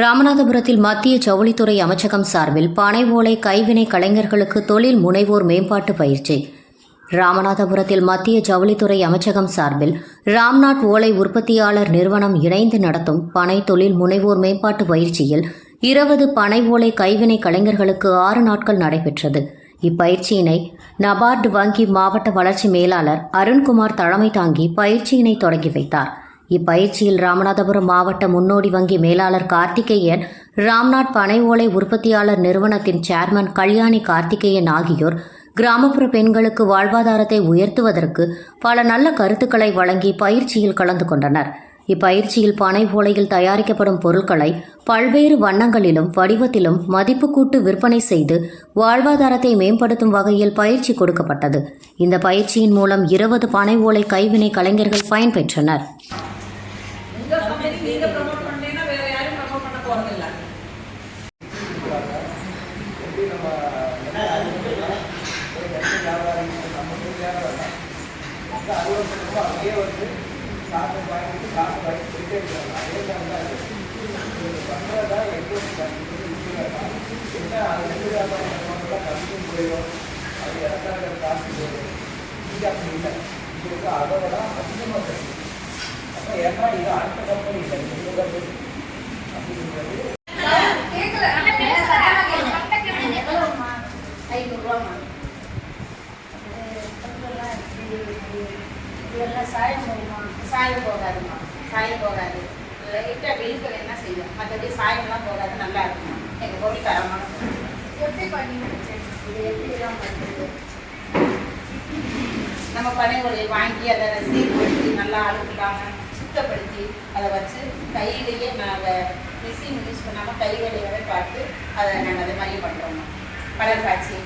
ராமநாதபுரத்தில் மத்திய ஜவுளித்துறை அமைச்சகம் சார்பில் பனை ஓலை கைவினை கலைஞர்களுக்கு தொழில் முனைவோர் மேம்பாட்டு பயிற்சி. ராமநாதபுரத்தில் மத்திய ஜவுளித்துறை அமைச்சகம் சார்பில் ராம்நாத் ஓலை உற்பத்தியாளர் நிறுவனம் இணைந்து நடத்தும் பனை தொழில் முனைவோர் மேம்பாட்டு பயிற்சியில் இருபது பனை ஓலை கைவினை கலைஞர்களுக்கு ஆறு நாட்கள் நடைபெற்றது. இப்பயிற்சியினை நபார்டு வங்கி மாவட்ட வளர்ச்சி மேலாளர் அருண்குமார் தலைமை தாங்கி பயிற்சியினை தொடங்கி வைத்தார். இப்பயிற்சியில் ராமநாதபுரம் மாவட்ட முன்னோடி வங்கி மேலாளர் கார்த்திகேயன் ராம்நாத் பனை ஓலை உற்பத்தியாளர் நிறுவனத்தின் சேர்மன் கல்யாணி கார்த்திகேயன் ஆகியோர் கிராமப்புற பெண்களுக்கு வாழ்வாதாரத்தை உயர்த்துவதற்கு பல நல்ல கருத்துக்களை வழங்கி பயிற்சியில் கலந்து கொண்டனர். இப்பயிற்சியில் பனை ஓலையில் தயாரிக்கப்படும் பொருட்களை பல்வேறு வண்ணங்களிலும் வடிவத்திலும் மதிப்பு கூட்டு விற்பனை செய்து வாழ்வாதாரத்தை மேம்படுத்தும் வகையில் பயிற்சி கொடுக்கப்பட்டது. இந்த பயிற்சியின் மூலம் இருபது பனை ஓலை கைவினை கலைஞர்கள் பயன்பெற்றனர். நீங்க ப்ரோமோட் பண்ணீங்கன்னா வேற யாரும் ப்ரோமோட் பண்ண போறதில்ல. ஐநூறுரூவாம்மா இதெல்லாம் சாயம் போகுமா சாயம் போகாதுமா சாயம் போகாது லைட்டாக வெளுக்க என்ன செய்யும் மற்றபடி சாயம்லாம் போகாது நல்லா இருக்குமா எங்கள் பொருள் தரமான எப்படி பண்ணி இது எப்படிலாம் பண்ணுறது நம்ம பனைகளை வாங்கி அதை சீர்படுத்தி நல்லா அழுக்காமல் சுத்தப்படுத்தி அதை வச்சு கையிலேயே நாங்கள் மிஷின் யூஸ் பண்ணாமல் கைவேலையோட பார்த்து அதை நாங்கள் அது மாதிரி பண்ணுறோம் பலர் காய்ச்சி